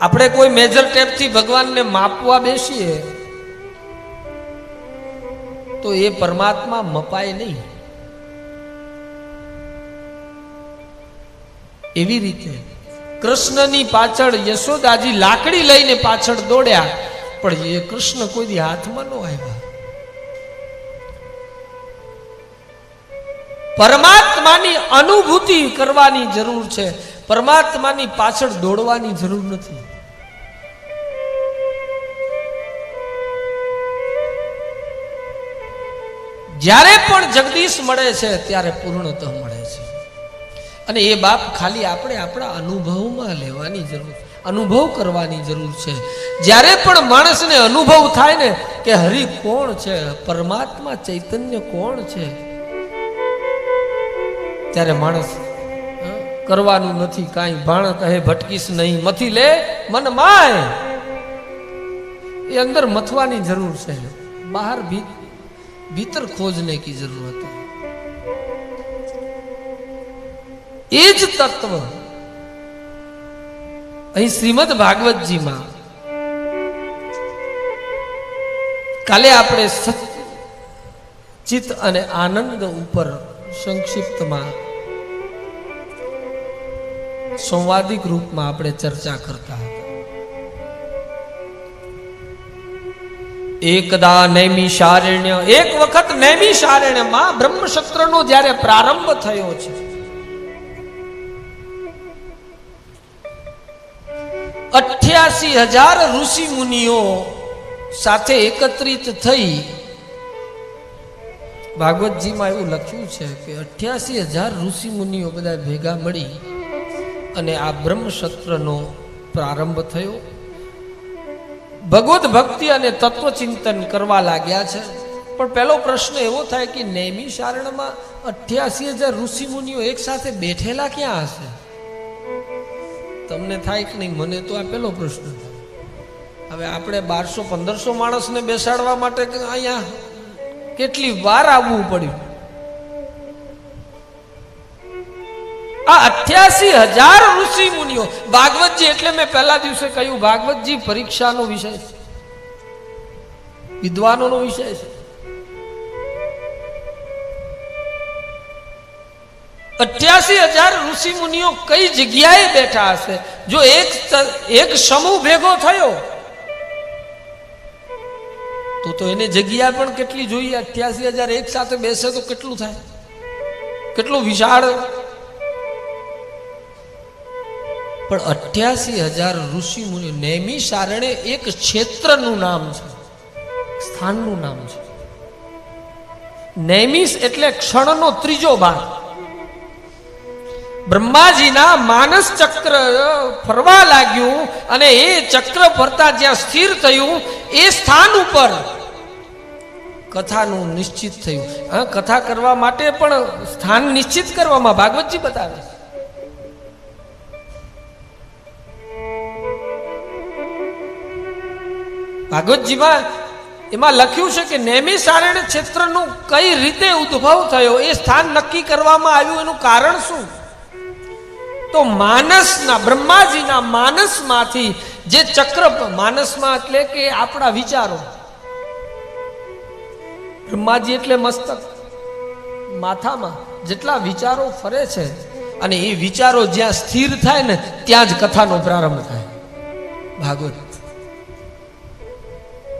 આપણે કોઈ મેજર ટેપથી ભગવાનને માપવા બેસીએ, તો એ પરમાત્મા મપાય નહીં. એવી રીતે કૃષ્ણની પાછળ યશોદાજી લાકડી લઈને પાછળ દોડ્યા, પણ એ કૃષ્ણ કોઈ હાથમાં ન આવ્યા. પરમાત્માની અનુભૂતિ કરવાની જરૂર છે. પરમાત્માની પાછળ દોડવાની જરૂર નથી. જ્યારે પણ જગદીશ મળે છે, ત્યારે પૂર્ણતઃ મળે છે. અને એ બાપ ખાલી આપણે આપણા અનુભવમાં લેવાની જરૂર, અનુભવ કરવાની જરૂર છે. જ્યારે પણ માણસને અનુભવ થાય ને કે હરિ કોણ છે, પરમાત્મા ચૈતન્ય કોણ છે, ત્યારે માણસ કરવાનું નથી, કાંઈ ભાણ કહે ભટકીશ નહીં. મથી લે, મન માય. એ અંદર મથવાની જરૂર છે. બહાર ભીતર ખોજને કી જરૂરત એ જ તત્વ અહીં શ્રીમદ ભાગવતજીમાં કાલે આપણે સચ ચિત્ત અને આનંદ ઉપર સંક્ષિપ્તમાં સંવાદિક રૂપમાં આપણે ચર્ચા કરતા હતા. એકદા નૈમિષારણ્ય એક વખત નૈમિષારણ્યમાં બ્રહ્મસત્રનો જ્યારે પ્રારંભ થયો છે. અઠ્યાસી હજાર ઋષિ મુનિઓ સાથે એકત્રિત થઈ ભાગવતજીમાં એવું લખ્યું છે કે અઠ્યાસી હજાર ઋષિ મુનિઓ બધા ભેગા મળી અને આ બ્રહ્મસત્રનો પ્રારંભ થયો. ભગવત ભક્તિ અને તત્વચિંતન કરવા લાગ્યા છે. પણ પહેલો પ્રશ્ન એવો થાય કે નૈમી શારણમાં અઠ્યાસી હજાર ઋષિ મુનિઓ એક સાથે બેઠેલા ક્યાં હશે? તમને થાય કે નહીં? મને તો આ પહેલો પ્રશ્ન થાય હવે આપણે બારસો પંદરસો માણસને બેસાડવા માટે અહીંયા કેટલી વાર આવવું પડ્યું? આ અઠ્યાસી હજાર ઋષિ મુનિઓ. ભાગવતજી એટલે મેં પહેલા દિવસે કહ્યું ભાગવતજી પરીક્ષાનો વિષય છે. વિદ્વાનોનો વિષય છે. અઠ્યાસી હજાર ઋષિ મુનિઓ કઈ જગ્યાએ બેઠા હશે? જો એક એક સમૂહ ભેગો થયો, તો તો એને જગ્યા પણ કેટલી જોઈએ? અઠ્યાસી હજાર એક સાથે બેસે તો કેટલું થાય? કેટલું વિશાળ પણ અઠ્યાસી હજાર ઋષિ મુનિ નૈમી સારણે એક ક્ષેત્રનું નામ છે. સ્થાનનું નામ છે. નૈમિષ એટલે ક્ષણનો ત્રીજો ભાગ. બ્રહ્માજીના માનસ ચક્ર ફરવા લાગ્યું અને એ ચક્ર ફરતા જ્યાં સ્થિર થયું, એ સ્થાન ઉપર કથાનું નિશ્ચિત થયું. હા, કથા કરવા માટે પણ સ્થાન નિશ્ચિત કરવામાં ભાગવતજી બતાવે છે. ભાગવતજીમાં એમાં લખ્યું છે કે નૈમિષારણ્ય ક્ષેત્રનું કઈ રીતે ઉદ્ભવ થયો, એ સ્થાન નક્કી કરવામાં આવ્યું, એનું કારણ શું? તો માનસના, બ્રહ્માજીના માનસમાંથી જે ચક્ર, માનસમાં એટલે કે આપણા વિચારો. બ્રહ્માજી એટલે મસ્તક. માથામાં જેટલા વિચારો ફરે છે અને એ વિચારો જ્યાં સ્થિર થાય ને, ત્યાં જ કથાનો પ્રારંભ થાય. ભાગવત.